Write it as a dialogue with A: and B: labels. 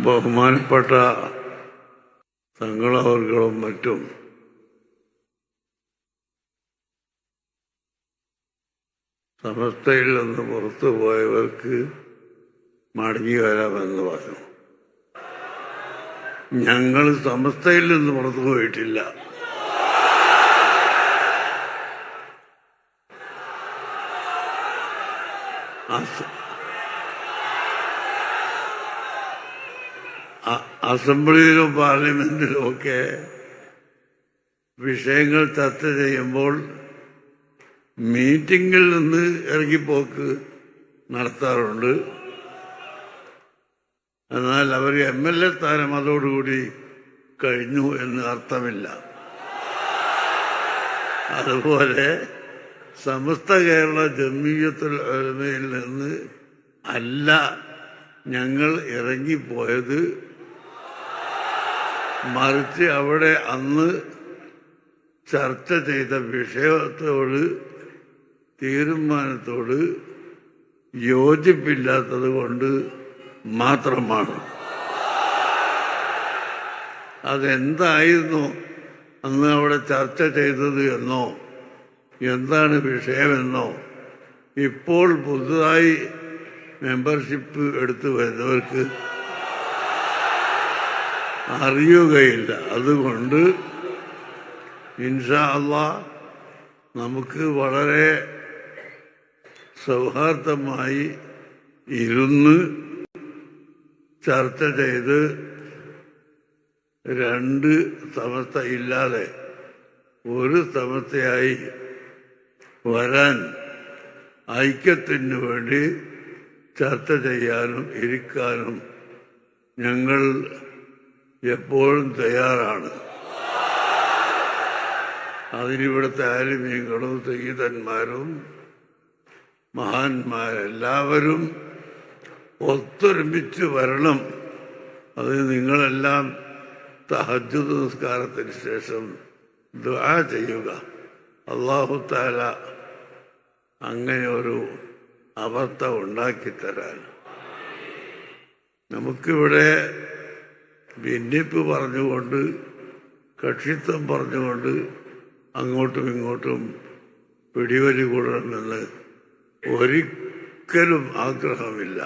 A: ബഹുമാനപ്പെട്ട തങ്ങളവർകളും മറ്റും. സമസ്തയിൽ നിന്ന് പുറത്തു പോയവർക്ക് മടങ്ങി വരാമെന്ന് പറഞ്ഞു. ഞങ്ങൾ സമസ്തയിൽ നിന്ന് പുറത്തു പോയിട്ടില്ല. അസ- അസംബ്ലിയിലും പാർലമെന്റിലും ഒക്കെ വിഷയങ്ങൾ ചർച്ച ചെയ്യുമ്പോൾ മീറ്റിംഗിൽ നിന്ന് ഇറങ്ങിപ്പോക്ക് നടത്താറുണ്ട്. എന്നാൽ അവർ എം എൽ എ സ്ഥാനം അതോടുകൂടി കഴിഞ്ഞു എന്ന് അർത്ഥമില്ല. അതുപോലെ സമസ്ത കേരള ജമീയത്തുൽ ഉലമയിൽ നിന്ന് അല്ല ഞങ്ങൾ ഇറങ്ങിപ്പോയത് മറിച്ച് അവിടെ അന്ന് ചർച്ച ചെയ്ത വിഷയത്തോട് തീരുമാനത്തോട് യോജിപ്പില്ലാത്തത് കൊണ്ട് മാത്രമാണ്. അതെന്തായിരുന്നു അന്ന് അവിടെ ചർച്ച ചെയ്തത് എന്നോ എന്താണ് വിഷയമെന്നോ ഇപ്പോൾ പുതുതായി മെമ്പർഷിപ്പ് എടുത്തു വരുന്നവർക്ക് അറിയുകയില്ല. അതുകൊണ്ട് ഇൻഷാ അള്ളാ നമുക്ക് വളരെ സൗഹാർദ്ദമായി ഇരുന്ന് ചർച്ച ചെയ്ത് രണ്ട് സമസ്ത ഇല്ലാതെ ഒരു സമസ്തയായി വരാൻ ഐക്യത്തിന് വേണ്ടി ചർച്ച ചെയ്യാനും ഇരിക്കാനും ഞങ്ങൾ എപ്പോഴും തയ്യാറാണ്. അതിനിവിടുത്തെ ആലിമീങ്ങളും സീതന്മാരും മഹാന്മാരെല്ലാവരും ഒത്തൊരുമിച്ച് വരണം. അത് നിങ്ങളെല്ലാം തഹജുദ് നിസ്കാരത്തിന് ശേഷം ദ്വാ ചെയ്യുക. അള്ളാഹു താല അങ്ങനെ ഒരു അവസ്ഥ ഉണ്ടാക്കിത്തരാൻ. നമുക്കിവിടെ ഭിന്നിപ്പ് പറഞ്ഞുകൊണ്ട് കക്ഷിത്വം പറഞ്ഞുകൊണ്ട് അങ്ങോട്ടും ഇങ്ങോട്ടും പിടിവലി കൂടണമെന്ന് ഒരിക്കലും ആഗ്രഹമില്ല.